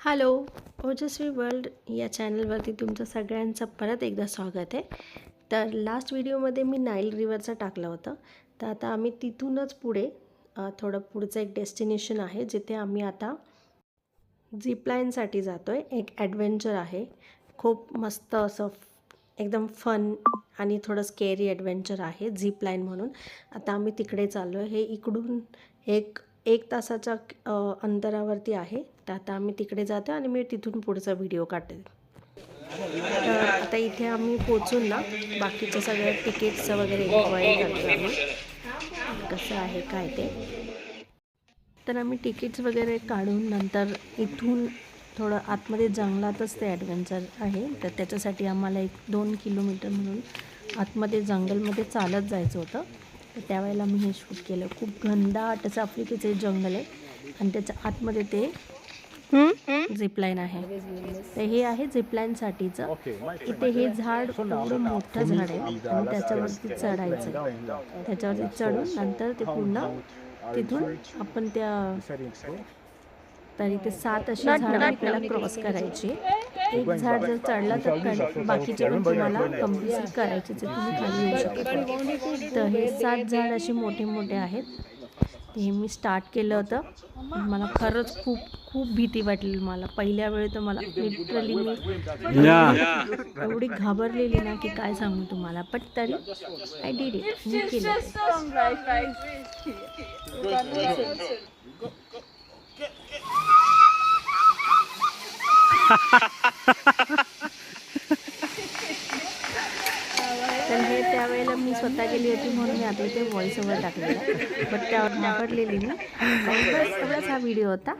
Hello ओजस्वी world या चॅनलवरती तुमचं सगळ्यांचं परत एकदा स्वागत आहे. तर लास्ट व्हिडिओमध्ये मी नाईल रिव्हरचं टाकलं होतं. तर आता आम्ही तिथूनच पुढे थोडं पुढचं एक डेस्टिनेशन आहे जिथे आम्ही आता झिपलाईनसाठी जातो आहे एक ॲडव्हेंचर आहे. खूप मस्त असं एकदम फन आणि थोडं स्केरी ॲडव्हेंचर आहे झिपलाईन म्हणून. आता आम्ही तिकडे चाललो आहे हे इकडून एक एक तासाच्या अंतरावरती आहे. तर आता आम्ही तिकडे जातो आणि मी तिथून पुढचा व्हिडिओ काढते. तर आता इथे आम्ही पोचून ना बाकीच्या सगळ्या तिकीट्स वगैरे इन्क्वायरी करतो आम्ही. कसं आहे काय ते. तर आम्ही तिकीट्स वगैरे काढून नंतर इथून थोडं आतमध्ये जंगलातच ते ॲडव्हेंचर आहे. तर त्याच्यासाठी आम्हाला एक दोन किलोमीटर म्हणून आतमध्ये जंगलमध्ये चालत जायचं होतं. तर त्यावेळेला मी हे शूट केलं. खूप घनदाट असं आफ्रिकेचे जंगल आहे आणि त्याच्या आतमध्ये ते झिपलाईन आहे. तर हे आहे झिपलाईनसाठीचं. इथे हे झाड एवढं मोठं झाड आहे आणि त्याच्यावरती चढायचं. त्याच्यावरती चढून नंतर ते पुन्हा तिथून आपण त्या तरी ते सात अशी झाडं आपल्याला क्रॉस करायची. एक झाड जर चढला तर बाकीचे पण तुम्हाला कंप्लीट करायचे जे तुम्ही खाली येऊ शकता. तर हे सात झाड असे मोठे मोठे आहेत. ते हे मी स्टार्ट केलं होतं. मला खरंच खूप खूप भीती वाटलेली मला. पहिल्या वेळी तर मला लिटरली मी एवढी घाबरलेली ना की काय सांगू तुम्हाला. पण तरी आय डीड इट मी केलं. मी स्वतः गेली होती म्हणून मी आता व्हॉइस ओव्हर टाकलेलं. बट त्यावर नावडलेली मी. बस एवढाच हा व्हिडिओ होता.